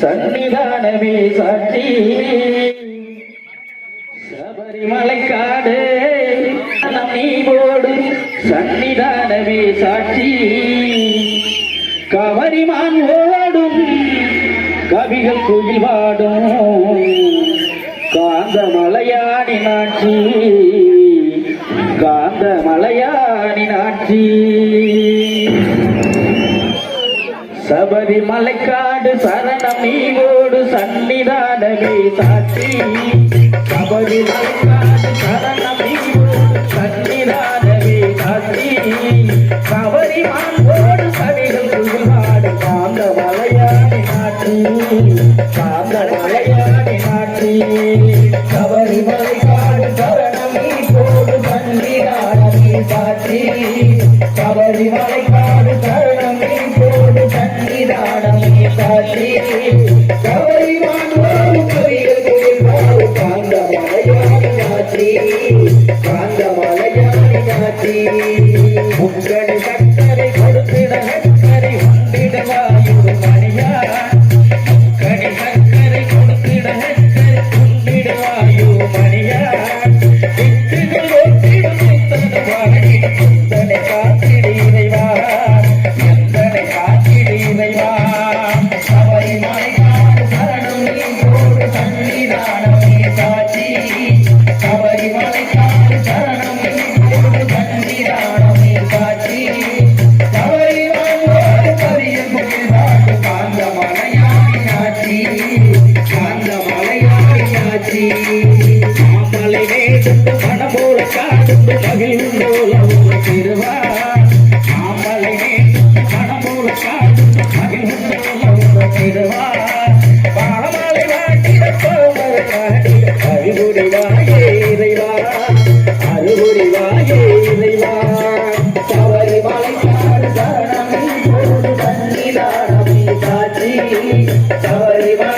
சன்னிதானமே சாட்சி சபரிமலை காடு நீ போடு சன்னிதானமே சாட்சி கவரிமான் ஓடும் கவிகள் குயில் காந்தமலை மலையாடி நாட்சி காந்த மலையாடி நாட்சி. சபரிமலைக்காடு சரணம் நீவோடு சன்னிதானமே சாட்சி. சபரிமலைக்காடு சரணம் நீவோடு சன்னிதானமே சாட்சி. கவரி மான்போடு கவிகள் குழுவாடு காந்த மலையாடி நாட்சி. காந்த மலையாடி நாட்டி சபரிமலைக்காடு हरि हरे மலையாடி ஆட்சி மாமலை வேடுண்டு மனமோல காடுண்டு மகிழ்ந்தோல ஒரு திருவா. மாமலை வேடுண்டு மனமோல காடுண்டு மகிழ்ந்தோல ஒரு திருவா. பாமலை வாட்டிட கோமர காட்டிட அறிவுரை இறைவா. அறிவுரை இறைவா. சபரிமலை காடு சரணமே போடு சன்னிதானமே சாட்சி சபரிமலை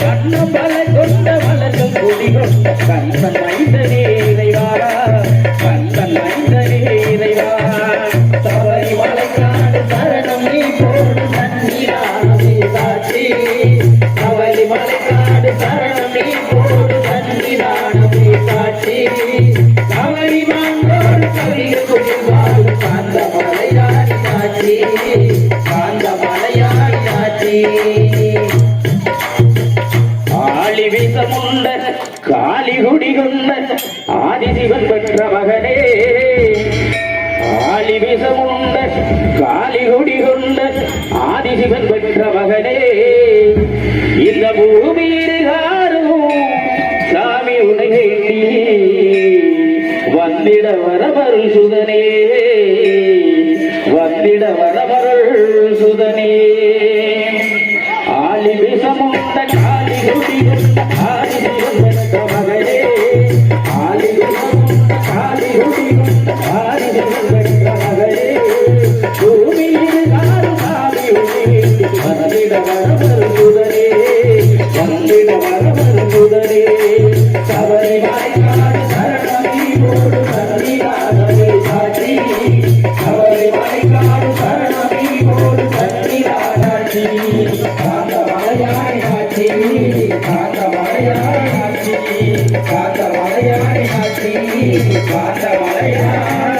கண்ணம் பல கொண்ட மலர்கள் குடிகொண்ட கண்ணன் மைந்தனே இறைவாரா காளி குடி கொண்ட ஆதிசிவன் பெற்ற மகனே. வீசமுண்ட குடி கொண்ட ஆதிசிவன் பெற்ற மகனே இந்த பூமியில் சாமி உனை வந்திட வரமருள் சுதனே வந்திட வரமருள் சுதனே. ஆளி விஷமுண்ட காளி கொண்ட Yeah.